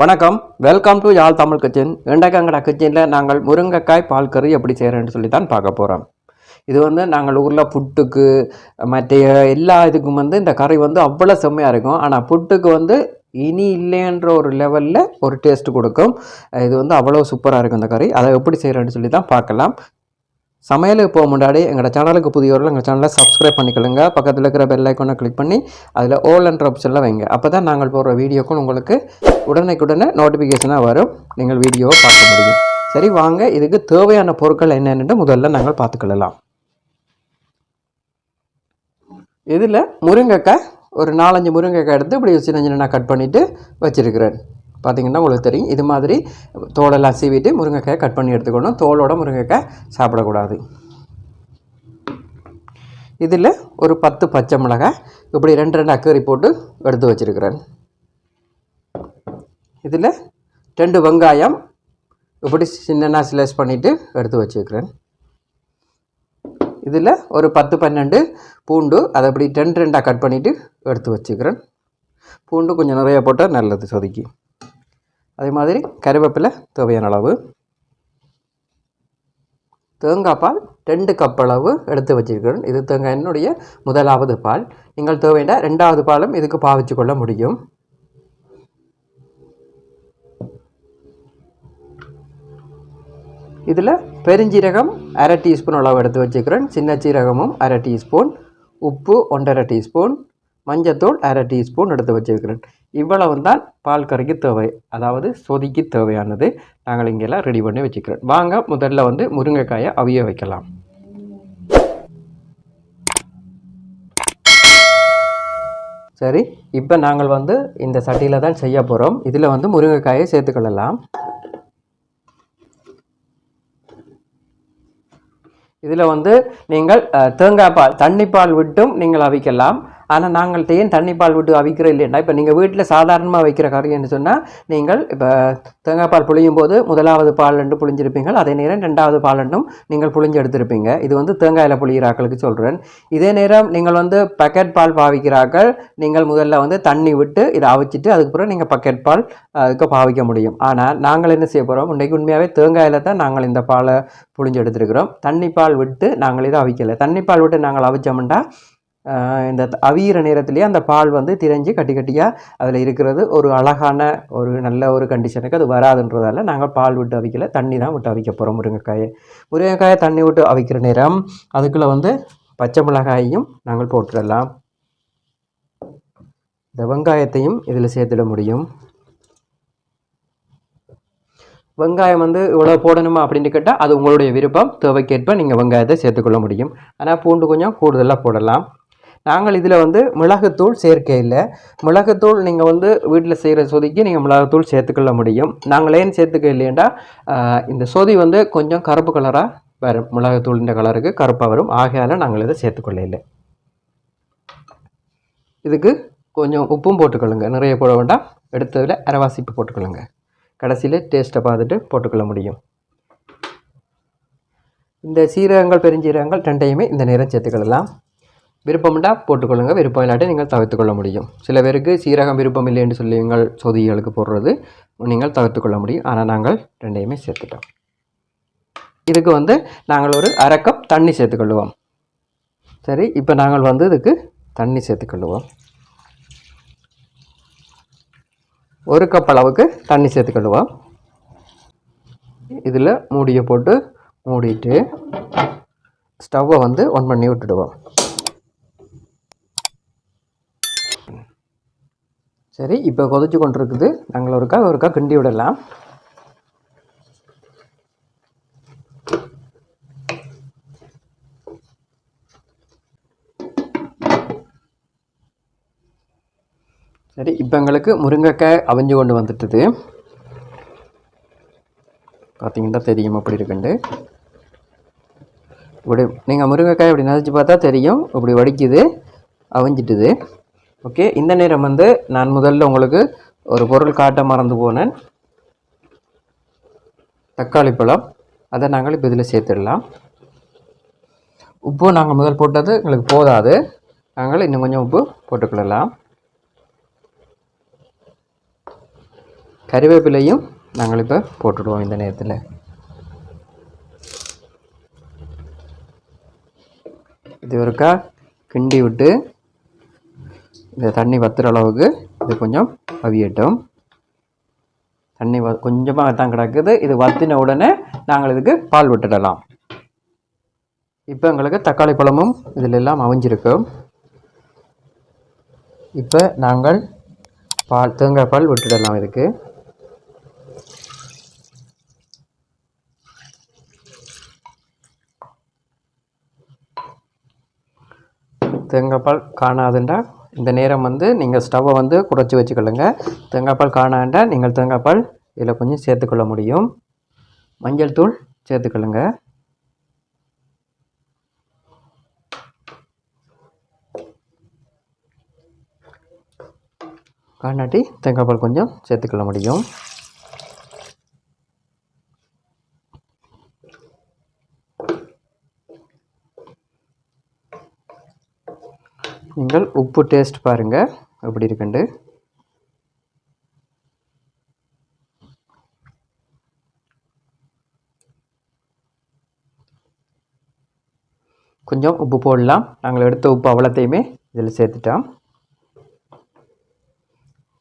வணக்கம். Welcome to Yarl Tamil kitchen வெண்டைக்காங்கடா கிச்சனில் நாங்கள் முருங்கைக்காய் பால் கறி எப்படி செய்கிறேன்னு சொல்லி தான் பார்க்க போகிறோம் இது வந்து நாங்கள் ஊரில் புட்டுக்கு மற்ற எல்லா இதுக்கும் வந்து இந்த கறி வந்து அவ்வளோ செம்மையாக இருக்கும். ஆனால் புட்டுக்கு வந்து இனி இல்லைன்ற ஒரு லெவலில் ஒரு டேஸ்ட் கொடுக்கும். இது வந்து அவ்வளோ சூப்பராக இருக்கும் இந்த கறி. அதை எப்படி செய்கிறேன்னு சொல்லி தான் பார்க்கலாம். சமையலுக்கு போக முன்னாடி எங்களோட சேனலுக்கு புதியவர்கள் எங்கள் சேனலை சப்ஸ்கிரைப் பண்ணிக்கலுங்க பக்கத்தில் இருக்கிற பெல் ஐக்கானை கிளிக் பண்ணி அதில் ஓல் என்ற ஆப்ஷனில் வைங்க. அப்போ தான் நாங்கள் போடுற வீடியோக்கும் உங்களுக்கு உடனேக்குடனே நோட்டிஃபிகேஷனாக வரும். நீங்கள் வீடியோவை பார்க்க முடியும். சரி வாங்க. இதுக்கு தேவையான பொருட்கள் என்னென்னு முதல்ல நாங்கள் பார்த்துக்கொள்ளலாம். இதில் முருங்கைக்காய் ஒரு நாலஞ்சு முருங்கைக்காய் எடுத்து இப்படி சின்ன சின்ன கட் பண்ணிவிட்டு வச்சுருக்கிறேன். பார்த்தீங்கன்னா உங்களுக்கு தெரியும். இது மாதிரி தோலெல்லாம் சீவிட்டு முருங்கைக்காயை கட் பண்ணி எடுத்துக்கணும். தோலோட முருங்கைக்காய் சாப்பிடக்கூடாது. இதில் ஒரு பத்து பச்சை மிளகாய் இப்படி ரெண்டு ரெண்டு அக்கறி போட்டு எடுத்து வச்சுருக்கிறேன். இதில் ரெண்டு வெங்காயம் இப்படி சின்னனாக ஸ்லைஸ் பண்ணிவிட்டு எடுத்து வச்சுருக்கிறேன். இதில் ஒரு பத்து பன்னெண்டு பூண்டு அதை அப்படி ரெண்டு ரெண்டாக கட் பண்ணிவிட்டு எடுத்து வச்சுக்கிறேன் பூண்டு கொஞ்சம் நிறைய போட்டால் நல்லது சொதுக்கி. அதே மாதிரி கருவேப்பிலை தேவையான அளவு. தேங்காய் பால் ரெண்டு கப் அளவு எடுத்து வச்சிருக்கிறேன். இது தேங்காய் என்னுடைய முதலாவது பால். நீங்கள் தேவையான ரெண்டாவது பாலும் இதுக்கு பாவிச்சு கொள்ள முடியும். இதில் பெருஞ்சீரகம் அரை டீஸ்பூன் அளவு எடுத்து வச்சுக்கிறேன் சின்ன சீரகமும் அரை டீஸ்பூன் உப்பு ஒன்றரை டீஸ்பூன் மஞ்சத்தூள் அரை டீஸ்பூன் எடுத்து வச்சுருக்கிறேன். இவ்வளவு தான் பால் கறிக்கு தேவை. அதாவது சொதிக்கு தேவையானது நாங்கள் இங்கெல்லாம் ரெடி பண்ணி வச்சுக்கிறோம். வாங்க முதல்ல வந்து முருங்கைக்காயை அவிய வைக்கலாம். சரி இப்போ நாங்கள் வந்து இந்த சட்டியில் தான் செய்ய போகிறோம் இதில் வந்து முருங்கைக்காயை சேர்த்துக்கொள்ளலாம் இதில் வந்து நீங்கள் தேங்காய் பால் தண்ணி பால் விட்டும் நீங்கள் அவிக்கலாம். ஆனால் நாங்கள் ஏன் தண்ணி பால் விட்டு அவிக்கிறோம் இல்லைன்னா இப்போ நீங்கள் வீட்டில் சாதாரணமாக வைக்கிற கறின்னு சொன்னால் நீங்கள் இப்போ தேங்காய் பால் புளியும் போது முதலாவது பால் ரெண்டு புளிஞ்சிருப்பீங்க அதே நேரம் ரெண்டாவது பால் ரெண்டும் நீங்கள் புளிஞ்சு எடுத்திருப்பீங்க. இது வந்து தேங்காயில் புளியிறாக்களுக்கு சொல்கிறேன் இதே நேரம் நீங்கள் வந்து பக்கெட் பால் பாவிக்கிறாக்கள் நீங்கள் முதல்ல வந்து தண்ணி விட்டு இதை அவிச்சிட்டு அதுக்கப்புறம் நீங்கள் பக்கெட் பால் அதுக்கு பாவிக்க முடியும். ஆனால் நாங்கள் என்ன செய்ய போகிறோம் இன்றைக்கு உண்மையாகவே தேங்காயில் தான் நாங்கள் இந்த பாலை புளிஞ்சு எடுத்துருக்கிறோம். தண்ணி பால் விட்டு நாங்கள் இதை அவிக்கலை. தண்ணி பால் விட்டு நாங்கள் அவிச்சோம்னா இந்த அவியிற நேரத்திலேயே அந்த பால் வந்து திரைஞ்சு கட்டி கட்டியாக அதில் இருக்கிறது ஒரு அழகான ஒரு நல்ல ஒரு கண்டிஷனுக்கு அது வராதுன்றதால நாங்கள் பால் விட்டு அவிக்கல. தண்ணி தான் விட்டு அவிக்க போகிறோம் முருங்கைக்காயை. முருங்கைக்காயை தண்ணி விட்டு அவிக்கிற நேரம் அதுக்குள்ளே வந்து பச்சை மிளகாயையும் நாங்கள் போட்டுடலாம். இந்த வெங்காயத்தையும் இதில் சேர்த்துட முடியும். வெங்காயம் வந்து இவ்வளோ போடணுமா அப்படின்னு கேட்டால் அது உங்களுடைய விருப்பம். தேவைக்கேற்ப நீங்கள் வெங்காயத்தை சேர்த்துக்கொள்ள முடியும். ஆனால் பூண்டு கொஞ்சம் கூடுதலாக போடலாம். நாங்கள் இதில் வந்து மிளகுத்தூள் சேர்க்கையில் மிளகுத்தூள் நீங்கள் வந்து வீட்டில் செய்கிற சொதிக்கு நீங்கள் மிளகுத்தூள் சேர்த்துக்கொள்ள முடியும். நாங்கள் ஏன் சேர்த்துக்க இல்லையேண்டா இந்த சொதி வந்து கொஞ்சம் கருப்பு கலராக வரும். மிளகுத்தூளின் கலருக்கு கருப்பாக வரும். ஆகையால் நாங்கள் இதை சேர்த்துக்கொள்ள இல்லை. இதுக்கு கொஞ்சம் உப்பும் போட்டுக்கொள்ளுங்க. நிறைய போட வேண்டாம். எடுத்ததில் அரைவாசிப்பு போட்டுக்கொள்ளுங்க. கடைசியில் டேஸ்ட்டை பார்த்துட்டு போட்டுக்கொள்ள முடியும். இந்த சீரகங்கள் பெருஞ்சீரகங்கள் ரெண்டையுமே இந்த நேரம் சேர்த்துக்கொள்ளலாம். விருப்பம்டா போட்டுக்கொள்ளுங்க. விருப்பம் இல்லாட்டி நீங்கள் தவிர்த்துக்கொள்ள முடியும். சில பேருக்கு சீரகம் விருப்பம் இல்லைன்னு சொல்லி எங்கள் சொதிகளுக்கு போடுறது நீங்கள் தவிர்த்துக்கொள்ள முடியும். ஆனால் நாங்கள் ரெண்டையுமே சேர்த்துட்டோம். இதுக்கு வந்து நாங்கள் ஒரு அரை கப் தண்ணி சேர்த்துக்கொள்ளுவோம். சரி இப்போ நாங்கள் வந்து இதுக்கு தண்ணி சேர்த்துக்கொள்ளுவோம். ஒரு கப் அளவுக்கு தண்ணி சேர்த்துக்கொள்ளுவோம். இதில் மூடியை போட்டு மூடிட்டு ஸ்டவ்வை வந்து ஒன் பண்ணி விட்டுடுவோம். சரி இப்போ கொதிச்சு கொண்டிருக்குது. நாங்கள் ஒருக்கா ஒருக்கா கிண்டி விடலாம். சரி இப்போ எங்களுக்கு முருங்கைக்காய் அவிஞ்சு கொண்டு வந்துட்டுது. பார்த்தீங்கன்னா தெரியும் அப்படி இருக்குண்டு. இப்படி நீங்கள் முருங்கைக்காய் இப்படி நினச்சி பார்த்தா தெரியும். இப்படி வடிக்குது அவிஞ்சிட்டுது. ஓகே இந்த நேரம் வந்து நான் முதல்ல உங்களுக்கு ஒரு பொருள் காட்ட மறந்து போனேன். தக்காளி பழம். அதை நாங்கள் இப்போ இதில் சேர்த்துடலாம். உப்பு நாங்கள் முதல் போட்டது எங்களுக்கு போதாது. நாங்கள் இன்னும் கொஞ்சம் உப்பு போட்டுக்கொள்ளலாம். கறிவேப்பிலையும் நாங்கள் இப்போ போட்டுடுவோம் இந்த நேரத்தில். இது ஒருக்கா கிண்டி விட்டு இந்த தண்ணி வத்துற அளவுக்கு இது கொஞ்சம் அவியட்டும். தண்ணி வ கொஞ்சமாக தான் கிடக்குது. இது வத்தின உடனே நாங்கள் இதுக்கு பால் விட்டுடலாம். இப்போ எங்களுக்கு தக்காளி பழமும் இதில் எல்லாம் அவிஞ்சிருக்கும் இப்போ நாங்கள் பால் தேங்காய் பால் விட்டுடலாம் இதுக்கு. தேங்காய் பால் காணாதுண்டா? இந்த நேரம் வந்து நீங்கள் ஸ்டவ்வை வந்து குறைச்சி வச்சுக்கொள்ளுங்க. தேங்காய்பால் காணாண்டா நீங்கள் தேங்காய்பால் இதில் கொஞ்சம் சேர்த்துக்கொள்ள முடியும். மஞ்சள் தூள் சேர்த்துக்கொள்ளுங்க. காணாட்டி தேங்காய்பால் கொஞ்சம் சேர்த்துக்கொள்ள முடியும். நீங்கள் உப்பு டேஸ்ட் பாருங்கள் எப்படி இருக்குண்டு. கொஞ்சம் உப்பு போடலாம். நாங்கள் எடுத்த உப்பு அவ்வளோத்தையுமே இதில் சேர்த்துட்டோம்.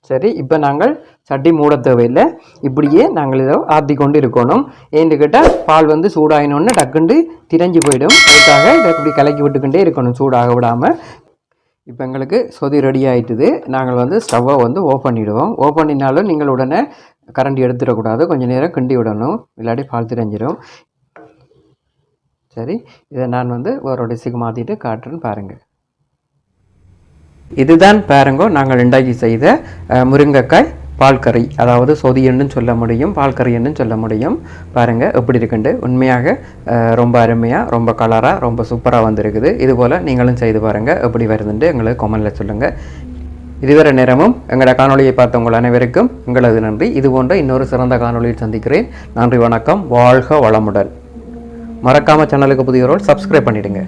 சரி இப்போ நாங்கள் சட்டி மூட தேவையில்லை. இப்படியே நாங்கள் இதை ஆற்றி கொண்டு இருக்கணும். ஏன்னு கேட்டால் பால் வந்து சூடாயினோன்னு டக்குண்டு திரைஞ்சு போயிடும். அதுக்காக இதை இப்படி கலக்கி விட்டுக்கிட்டே இருக்கணும் சூடாக விடாமல் இப்போ எங்களுக்கு சொதி ரெடி ஆகிட்டுது நாங்கள் வந்து ஸ்டவ்வை வந்து ஓப்பன் பண்ணிவிடுவோம் ஓப்பன் பண்ணினாலும் நீங்கள் உடனே கரண்ட் எடுத்துடக்கூடாது. கொஞ்சம் நேரம் கிண்டி விடணும். இல்லாட்டி பால் திரைஞ்சிடும் சரி இதை நான் வந்து ஒரு டிஷ்ஷுக்கு மாற்றிட்டு காட்டுறேன்னு பாருங்கள் இதுதான் பாருங்கோ நாங்கள் ரெண்டாக்கி செய்த முருங்கைக்காய் பால் கறி அதாவது சொதியன்னு சொல்ல முடியும் பால்கறின்னு சொல்ல முடியும். பாருங்கள் எப்படி இருக்குண்டு? உண்மையாக ரொம்ப அருமையாக ரொம்ப கலராக ரொம்ப சூப்பராக வந்திருக்குது. இதுபோல் நீங்களும் செய்து பாருங்கள் எப்படி வருதுன்ட்டு எங்களுக்கு கொமெண்டில் சொல்லுங்கள் இதுவரை நேரமும் எங்களோட காணொளியை பார்த்த உங்கள் அனைவருக்கும் எங்களது நன்றி. இது போன்ற இன்னொரு சிறந்த காணொளியில் சந்திக்கிறேன். நன்றி வணக்கம். வாழ்க வளமுடன். மறக்காமல் சேனலுக்கு புதியவர்கள் சப்ஸ்கிரைப் பண்ணிவிடுங்க